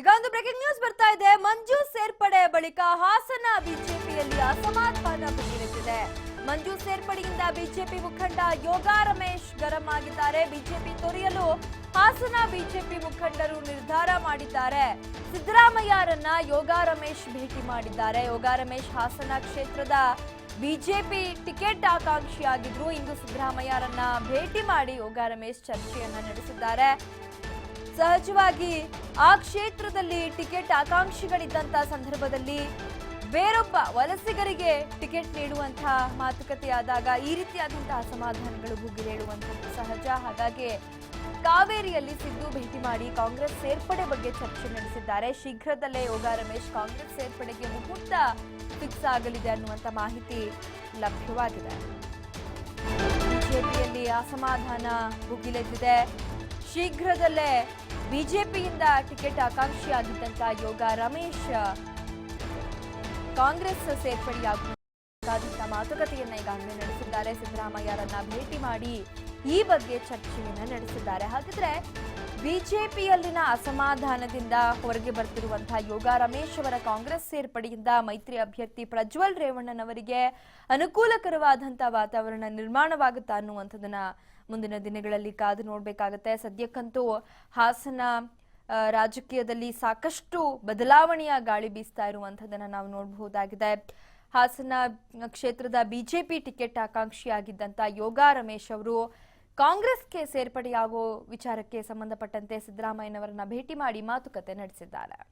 ಈಗ ಒಂದು breaking news ಬರ್ತಾ ಇದೆ. ಮಂಜು ಸೇರ್ಪಡೆ ಬಳಿಕ ಹಾಸನ ಬಿಜೆಪಿಯಲ್ಲಿ ಅಸಮಾಧಾನ ಭುಗಿಲೆದ್ದಿದೆ ಮಂಜು ಸೇರ್ಪಡೆಯಿಂದ ಬಿಜೆಪಿ ಮುಖಂಡ ಯೋಗ ರಮೇಶ್ ಗರಂ ಆಗಿದ್ದಾರೆ. ಬಿಜೆಪಿ ತೊರೆಯಲು ಹಾಸನ ಬಿಜೆಪಿ ಮುಖಂಡರು ನಿರ್ಧಾರ ಮಾಡಿದ್ದಾರೆ. ಸಿದ್ದರಾಮಯ್ಯರನ್ನ ಯೋಗ ರಮೇಶ್ ಭೇಟಿ ಮಾಡಿದ್ದಾರೆ. ಯೋಗ ರಮೇಶ್ ಹಾಸನ ಕ್ಷೇತ್ರದ ಬಿಜೆಪಿ ಟಿಕೆಟ್ ಆಕಾಂಕ್ಷಿಯಾಗಿದ್ರು. ಇಂದು ಸಿದ್ದರಾಮಯ್ಯರನ್ನ ಭೇಟಿ ಮಾಡಿ ಯೋಗ ರಮೇಶ್ ಚರ್ಚೆಯನ್ನ ನಡೆಸಿದ್ದಾರೆ. ಸಹಜವಾಗಿ ಆ ಕ್ಷೇತ್ರದಲ್ಲಿ ಟಿಕೆಟ್ ಆಕಾಂಕ್ಷಿಗಳಿದ್ದಂತ ಸಂದರ್ಭದಲ್ಲಿ ಬೇರೊಬ್ಬ ವಲಸಿಗರಿಗೆ ಟಿಕೆಟ್ ನೀಡುವಂತಹ ಮಾತುಕತೆಯಾದಾಗ ಈ ರೀತಿಯಾದಂತಹ ಅಸಮಾಧಾನಗಳು ಭುಗಿಲೇಳುವಂಥದ್ದು ಸಹಜ. ಹಾಗಾಗಿ ಕಾವೇರಿಯಲ್ಲಿ ಸಿದ್ದು ಭೇಟಿ ಮಾಡಿ ಕಾಂಗ್ರೆಸ್ ಸೇರ್ಪಡೆ ಬಗ್ಗೆ ಚರ್ಚೆ ನಡೆಸಿದ್ದಾರೆ. ಶೀಘ್ರದಲ್ಲೇ ಯೋಗ ರಮೇಶ್ ಕಾಂಗ್ರೆಸ್ ಸೇರ್ಪಡೆಗೆ ಮುಹೂರ್ತ ಫಿಕ್ಸ್ ಆಗಲಿದೆ ಅನ್ನುವಂಥ ಮಾಹಿತಿ ಲಭ್ಯವಾಗಿದೆ. ಬಿಜೆಪಿಯಲ್ಲಿ ಅಸಮಾಧಾನ ಭುಗಿಲೆದ್ದಿದೆ. ಶೀಘ್ರದಲ್ಲೇ ಬಿಜೆಪಿಯಿಂದ ಟಿಕೆಟ್ ಆಕಾಂಕ್ಷಿಯಾಗಿದ್ದಂತಹ ಯೋಗ ರಮೇಶ್, ಕಾಂಗ್ರೆಸ್ ಸೇರ್ಪಡೆಯಾಗುವಂತಹ ಮಾತುಕತೆಯನ್ನ ಈಗಾಗಲೇ ನಡೆಸಿದ್ದಾರೆ. ಸಿದ್ದರಾಮಯ್ಯರನ್ನ ಭೇಟಿ ಮಾಡಿ ಈ ಬಗ್ಗೆ ಚರ್ಚೆಯನ್ನ ನಡೆಸಿದ್ದಾರೆ. ಹಾಗಿದ್ರೆ ಬಿಜೆಪಿಯಲ್ಲಿನ ಅಸಮಾಧಾನದಿಂದ ಹೊರಗೆ ಬರ್ತಿರುವಂತಹ ಯೋಗ ರಮೇಶ್ ಅವರ ಕಾಂಗ್ರೆಸ್ ಸೇರ್ಪಡೆಯಿಂದ ಮೈತ್ರಿ ಅಭ್ಯರ್ಥಿ ಪ್ರಜ್ವಲ್ ರೇವಣ್ಣನವರಿಗೆ ಅನುಕೂಲಕರವಾದಂತಹ ವಾತಾವರಣ ನಿರ್ಮಾಣವಾಗುತ್ತಾ ಅನ್ನುವಂಥದ್ದನ್ನ ಮುಂದಿನ ದಿನಗಳಲ್ಲಿ ಕಾದು ನೋಡಬೇಕಾಗತ್ತೆ. ಸದ್ಯಕ್ಕಂತೂ ಹಾಸನ ರಾಜಕೀಯದಲ್ಲಿ ಸಾಕಷ್ಟು ಬದಲಾವಣೆಯ ಗಾಳಿ ಬೀಸ್ತಾ ಇರುವಂಥದ್ದನ್ನು ನಾವು ನೋಡಬಹುದಾಗಿದೆ. ಹಾಸನ ಕ್ಷೇತ್ರದ ಬಿಜೆಪಿ ಟಿಕೆಟ್ ಆಕಾಂಕ್ಷಿಯಾಗಿದ್ದಂತ ಯೋಗ ರಮೇಶ್ ಅವರು ಕಾಂಗ್ರೆಸ್ಗೆ ಸೇರ್ಪಡೆಯಾಗೋ ವಿಚಾರಕ್ಕೆ ಸಂಬಂಧಪಟ್ಟಂತೆ ಸಿದ್ದರಾಮಯ್ಯನವರನ್ನ ಭೇಟಿ ಮಾಡಿ ಮಾತುಕತೆ ನಡೆಸಿದ್ದಾರೆ.